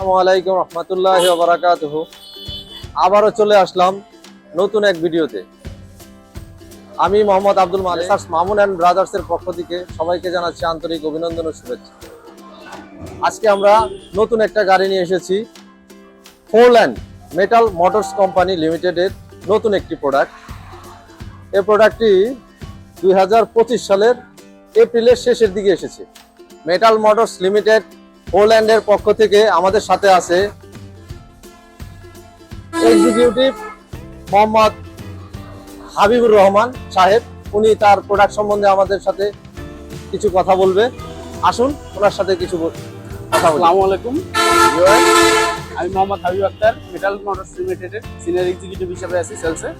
আসসালামু আলাইকুম রহমতুল্লাহ বারাকাতুহ। আবারও চলে আসলাম নতুন এক ভিডিওতে। আমি মোহাম্মদ আব্দুল মালিক মামুন অ্যান্ড ব্রাদার্স এর পক্ষ থেকে সবাইকে জানাচ্ছি আন্তরিক অভিনন্দন ও শুভেচ্ছা। আজকে আমরা নতুন একটা গাড়ি নিয়ে এসেছি ফোরল্যান্ড মেটাল মোটরস কোম্পানি লিমিটেডের নতুন একটি প্রোডাক্ট এই প্রোডাক্টটি দুই হাজার পঁচিশ সালের এপ্রিলের শেষের দিকে এসেছে। মেটাল মোটরস লিমিটেড পোল্যান্ডের পক্ষ থেকে আমাদের সাথে আছে এক্সিকিউটিভ মোহাম্মদ হাবিবুর রহমান সাহেব। উনি তার প্রোডাক্ট সম্বন্ধে আমাদের সাথে কিছু কথা বলবে। আসুন ওনার সাথে কিছু কথা আসসালামু আলাইকুম। আমি মোহাম্মদ হাবিব আক্তার মেটাল মোটরস লিমিটেডের সিনিয়র এক্সিকিউটিভ হিসেবে আছি সেলসে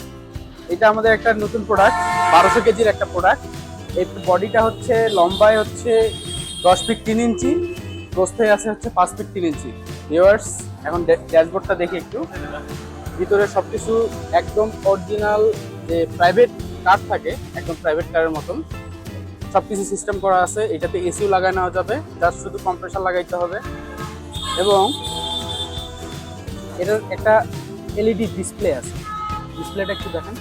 এটা আমাদের একটা নতুন প্রোডাক্ট বারোশো কেজির একটা প্রোডাক্টের বডিটা হচ্ছে লম্বায় হচ্ছে দশ ফিট তিন ইঞ্চি প্রস্থে আছে হচ্ছে পাঁচ ফিট তিন ইঞ্চি ভিওয়ার্স এখন ড্যাশবোর্ডটা দেখি একটু। ভিতরে সব কিছু একদম অরিজিনাল যে প্রাইভেট কার থাকে, একদম প্রাইভেট কারের মতন। সব কিছু সিস্টেম করা আছে, এটাতে এসিও লাগানো নেওয়া যাবে জাস্ট শুধু কম্প্রেসার লাগাইতে হবে। এবং এটার একটা এলইডি ডিসপ্লে আছে। ডিসপ্লেটা একটু দেখেন।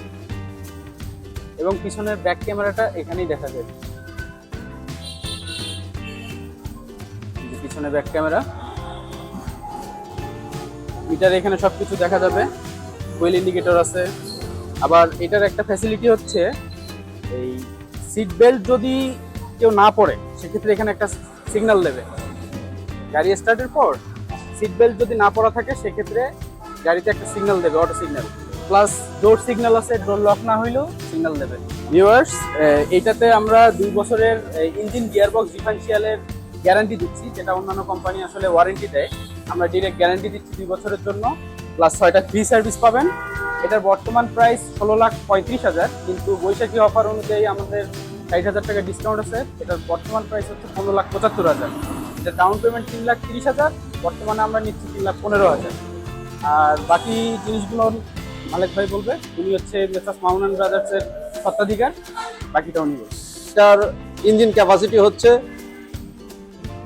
এবং পিছনের ব্যাক ক্যামেরাটা এখানেই দেখা যায়। পিছনে ব্যাক ক্যামেরা মিটার এখানে সব কিছু দেখা যাবে। ওয়েল ইন্ডিকেটর আছে। আবার এটার একটা ফ্যাসিলিটি হচ্ছে, এই সিট বেল্ট যদি কেউ না পড়ে সেক্ষেত্রে এখানে একটা সিগন্যাল দেবে। গাড়ি স্টার্টের পর সিট বেল্ট যদি না পড়া থাকে, সেক্ষেত্রে গাড়িতে একটা সিগন্যাল দেবে auto signal plus door signal আছে ডোর লক না হইলেও সিগন্যাল দেবে। ভিউয়ার্স এইটাতে আমরা দুই বছরের ইঞ্জিন গিয়ারবক্স ডিফারেন্সিয়ালের গ্যারান্টি দিচ্ছি, যেটা অন্যান্য কোম্পানি আসলে ওয়ারেন্টি দেয়। আমরা ডিরেক্ট গ্যারান্টি দিচ্ছি দুই বছরের জন্য প্লাস ছয়টা ফ্রি সার্ভিস পাবেন। এটার বর্তমান প্রাইস ষোলো লাখ পঁয়ত্রিশ হাজার, কিন্তু বৈশাখী অফার অনুযায়ী আমাদের ষাট হাজার টাকা ডিসকাউন্ট আছে। এটার বর্তমান প্রাইস হচ্ছে পনেরো লাখ পঁচাত্তর হাজার। এটা ডাউন পেমেন্ট তিন লাখ তিরিশ হাজার, বর্তমানে আমরা নিচ্ছি তিন লাখ পনেরো হাজার। আর বাকি জিনিসগুলো মালিক ভাই বলবে, উনি হচ্ছে মেসাস মাউনান ব্রাদার্সের সত্ত্বাধিকার বাকিটা উনি বলবে এটার ইঞ্জিন ক্যাপাসিটি হচ্ছে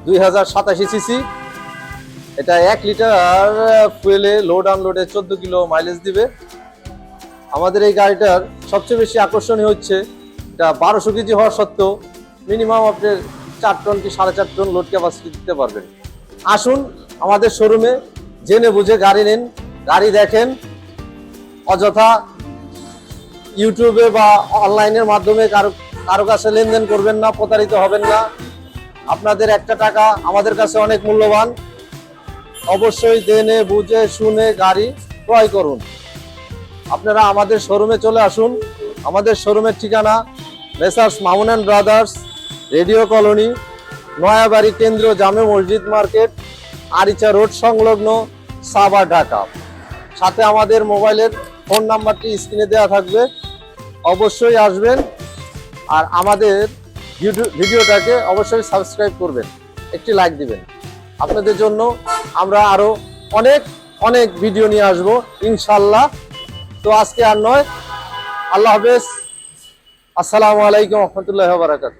দুই হাজার সাতাশি সিসি। এটা এক লিটার ফুয়েলে লোড আনলোডে চোদ্দ কিলো মাইলেজ দিবে। আমাদের এই গাড়িটার সবচেয়ে বেশি আকর্ষণীয় হচ্ছে, এটা বারোশো কেজি হওয়া সত্ত্বেও মিনিমাম আপনার চার টন কি সাড়ে চার টন লোড ক্যাপাসিটি দিতে পারবেন। আসুন আমাদের শোরুমে জেনে বুঝে গাড়ি নিন, গাড়ি দেখেন। অযথা ইউটিউবে বা অনলাইনের মাধ্যমে কারও কারও কাছে লেনদেন করবেন না, প্রতারিত হবেন না। আপনাদের একটা টাকা আমাদের কাছে অনেক মূল্যবান। অবশ্যই জেনে, বুঝে, শুনে গাড়ি ক্রয় করুন। আপনারা আমাদের শোরুমে চলে আসুন। আমাদের শোরুমের ঠিকানা messrs Mamun and brothers, radio colony, Nayabari কেন্দ্র জামে মসজিদ মার্কেট, আরিচা রোড সংলগ্ন সাবা ঢাকা। সাথে আমাদের মোবাইলের ফোন নাম্বারটি স্ক্রিনে দেওয়া থাকবে। অবশ্যই আসবেন। আর আমাদের ভিডিওটাকে অবশ্যই সাবস্ক্রাইব করবেন, একটি লাইক দিবেন। আপনাদের জন্য আমরা আরও অনেক অনেক ভিডিও নিয়ে আসব ইনশাল্লাহ তো আজকে আর নয়, আল্লাহ হাফেজ। আসসালামু আলাইকুম রহমতুল্লাহ বারাকাত